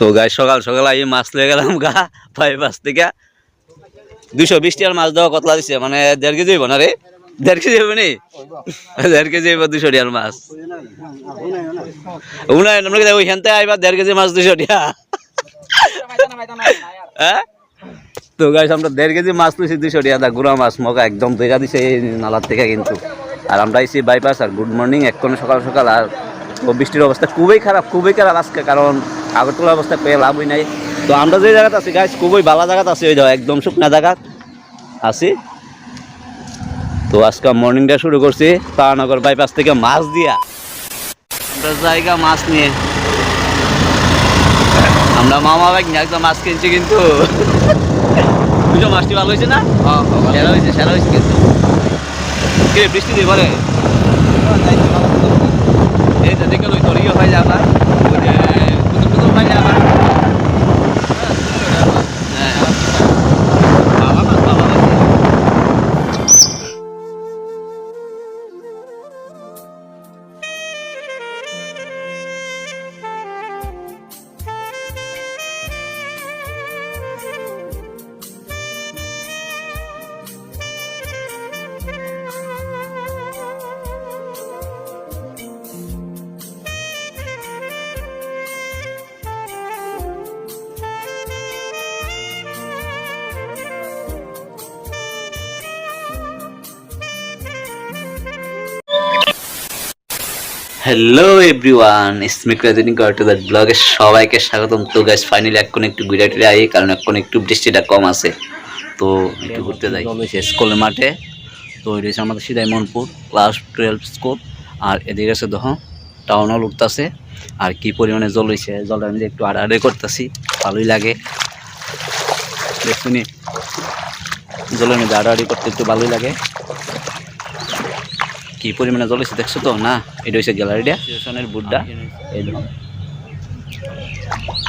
তো গাই, সকাল সকাল আই মাছ লয়ে গেলাম গা ভাই মাছ থেকে। দুশো বিশ মাছ দেওয়া কতলা দিছে? মানে দেড় কেজি হইব না রে? দেড় কেজি হইব নি? দেড় কেজি হইব দুশো টাকার মাছ। উনাই আমরা ওইখান থেকে আইবা দেড় কেজি মাছ দুশো টাকা হ্যাঁ? তো গাইস আমরা দেড় কেজি মাছ লইছি দুশো দা গুড়া মাছ মগা একদম ধৈরা দিছে এই নালার থেকে কিন্তু। আর আমরা আইছি বাইপাস আর গুড মর্নিং। এক্ষণ সকাল সকাল আর বৃষ্টির অবস্থা খুবই খারাপ খুবই খারাপ আজকে। কারণ আগরতলা অবস্থা পেয়ে লাভই নাই। তো আমরা যে জায়গাতে আছি গাছ খুবই ভালো জায়গাতে আছি ওই যাও একদম শুকনা জায়গা আছি। তো আজকে মর্নিংটা শুরু করছি তারানগর বাইপাস থেকে মাছ দিয়া। আমরা জায়গা মাছ নিয়ে আমরা মামা ভাই একদম মাছ কিনছি কিন্তু। বুঝো মাছটি ভালো হয়েছে না? সেরা হয়েছে সেরা হয়েছে কিন্তু। কে বৃষ্টি দিয়ে বলে এই যে দেখে ওই তরিও হয়ে যাবা হ্যালো এভরিওয়ান স্মিক রাজনী গট টু দ্যাট ব্লগে সবাইকে স্বাগতম। তো গাইস ফাইনালি এখন একটু ঘুরে টুরে আই, কারণ এখন একটু বৃষ্টিটা কম আছে। তো একটু ঘুরতে যাই। স্কুলের মাঠে। তো এটা হচ্ছে আমাদের Sidhai Manpur class twelve school আর এদিকে আছে দেখো টাউনও লুকতাছে আর কি পরিমাণে জল হয়েছে জলটা আমি একটু আড়াআড়ি করতেছি। ভালোই লাগে। দেখুনি জলের মধ্যে আড়াআড়ি করতে একটু ভালোই লাগে। কি পরিমাণে জল জ্বলেছে দেখছ তো? না এটা হচ্ছে গ্যালারিটা। স্টেশনের বুটটা। এই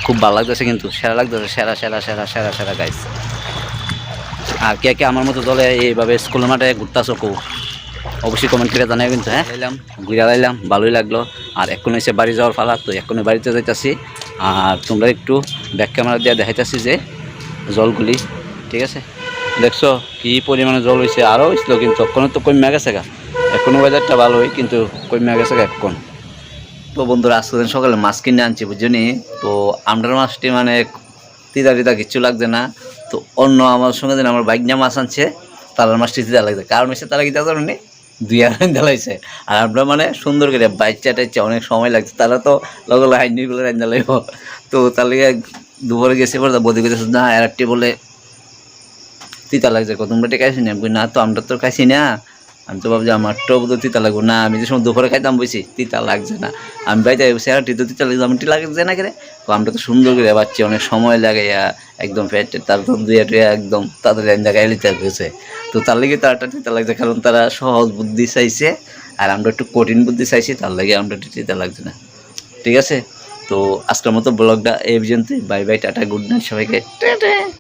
খুব ভালো লাগতেছে কিন্তু সেরা লাগতেছে সেরা সেরা সেরা সেরা সেরা গাইস আর কে কে আমার মতো দলে এইভাবে স্কুলের মাঠে ঘুরতেছো কেউ অবশ্যই কমেন্ট করে জানাই কিন্তু হ্যাঁ? এলাম ঘুরে লাইলাম ভালোই লাগল। আর এখন এসে বাড়ি যাওয়ার ফালা তো এখন বাড়িতে যাইতাছি। আর তোমরা একটু ব্যাক ক্যামেরা দিয়ে দেখাইতেছি যে জলগুলি ঠিক আছে? দেখছ কি পরিমাণে জল হয়েছে? আরও হয়েছিল কিন্তু এখনও তো কমে গেছে গা। এখনও ওয়েদারটা ভালোই, কিন্তু কমে গেছে এখন। তো বন্ধুরা, আজকে সকালে মাছ কিনে আনছি বুঝলি তো আমডার মাছটি মানে তিতা তিতা কিচ্ছু লাগছে না। তো অন্য আমার সঙ্গে দিন আমার বাইক নিয়ে মাছ আনছে, তালার মাছটি তিতা লাগছে। কারণ হচ্ছে তারা কি জানো নি দুই আড়াই জ্বালাইছে আর আমরা মানে সুন্দর করে বাইক চাটাইছে অনেক সময় লাগছে। তারা তো লগে হাইনি বলে রান্না লাগব তো তার লিগে দুপুরে গেছে পরে বদি গেছে না আর একটি বলে তিতা লাগছে। কত তোমরা টেকাইছি না? আমি না তো, আমরা তো খাইছি না। আমি তো ভাবছি, আমার তো তিতা লাগবো। না, আমি যে সময় দুপুরে খাইতাম বসি তিতা লাগছে না। আমি বাইতে স্যারটি তো তিতা লাগছে আমার টি লাগছে না করে? আমরা তো সুন্দর করে পাচ্ছি অনেক সময় লাগে একদম ফ্যাট তারপর দুই টুয়ে একদম তাদের জায়গায় লিতে গেছে তো তার লেগে তারটা তিতা লাগছে, কারণ তারা সহজ বুদ্ধি চাইছে, আর আমরা একটু কঠিন বুদ্ধি চাইছি, তার লাগে আমরা একটু তিতা লাগছে না। ঠিক আছে? তো আজকের মতো ব্লগটা এই পর্যন্তই। Bye bye, tata, good night সবাইকে।